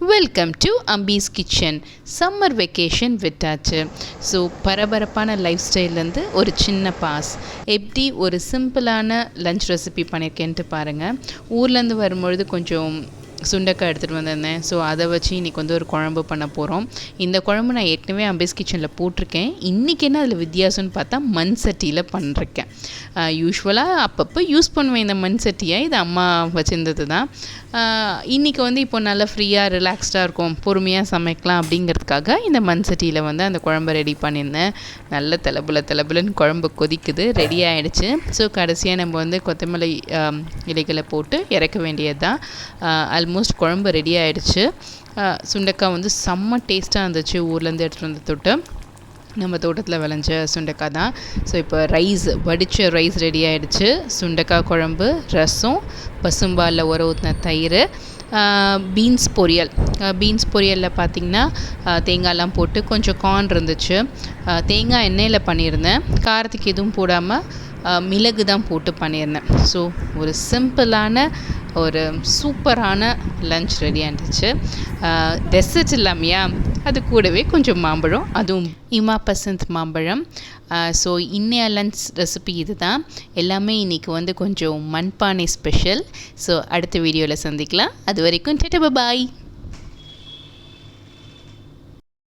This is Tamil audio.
Welcome to Ambi's kitchen summer vacation விட்டாச்சு. ஸோ பரபரப்பான லைஃப் ஸ்டைல்லேருந்து ஒரு சின்ன பாஸ் எப்படி ஒரு சிம்பிளான லஞ்ச் ரெசிபி பண்ணியிருக்கேன்ட்டு பாருங்கள் ஊர்லேருந்து வரும்பொழுது கொஞ்சம் சுண்டக்காய் எடுத்துகிட்டு வந்திருந்தேன். ஸோ அதை வச்சு இன்றைக்கி வந்து ஒரு குழம்பு பண்ண போகிறோம் இந்த குழம்பு நான் ஏற்கனவே அம்பேஸ் கிச்சனில் போட்டிருக்கேன். இன்றைக்கி என்ன அதில் வித்தியாசம்னு பார்த்தா மண் சட்டியில் பண்ணிருக்கேன். யூஸ்வலாக அப்பப்போ யூஸ் பண்ணுவேன் இந்த மண் சட்டியை. இது அம்மா வச்சுருந்தது தான் இன்றைக்கி வந்து இப்போ நல்லா ஃப்ரீயாக ரிலாக்ஸ்டாக இருக்கும். பொறுமையாக சமைக்கலாம் அப்படிங்கிறதுக்காக இந்த மண் சட்டியில் வந்து அந்த குழம்பை ரெடி பண்ணியிருந்தேன். நல்ல தலைபுல தலைபுலன்னு குழம்பு கொதிக்குது. ரெடி ஆகிடுச்சு ஸோ கடைசியாக நம்ம வந்து கொத்தமல்லி இலைகளை போட்டு இறக்க வேண்டியது தான் ஆல்மோஸ்ட் குழம்பு ரெடி ஆகிடுச்சு சுண்டைக்காய் வந்து செம்ம டேஸ்ட்டாக இருந்துச்சு. ஊர்லேருந்து எடுத்துகிட்டு வந்து தொட்டு நம்ம தோட்டத்தில் விளைஞ்ச சுண்டைக்காய் தான். ஸோ இப்போ ரைஸ் வடித்த ரைஸ் ரெடி ஆகிடுச்சு சுண்டைக்காய் குழம்பு ரசம் பசும்பாலில் உர ஊற்றின தயிர் பீன்ஸ் பொரியல். பீன்ஸ் பொரியலில் பார்த்திங்கன்னா தேங்காய்லாம் போட்டு கொஞ்சம் கார்ன் இருந்துச்சு. தேங்காய் எண்ணெயில் பண்ணியிருந்தேன். காரத்துக்கு எதுவும் போடாமல் மிளகு தான் போட்டு பண்ணியிருந்தேன். ஸோ ஒரு சிம்பிளான ஒரு சூப்பரான லஞ்ச் ரெடி ஆகிடுச்சு டெசர்ட் இல்லாமையா? அது கூடவே கொஞ்சம் மாம்பழம் அதுவும் இமா பசந்த் மாம்பழம். ஸோ இன்னைய லஞ்ச் ரெசிபி இது தான் எல்லாமே இன்றைக்கி வந்து கொஞ்சம் மண்பானை ஸ்பெஷல் ஸோ அடுத்த வீடியோவில் சந்திக்கலாம். அது வரைக்கும் டெட்ட பாய்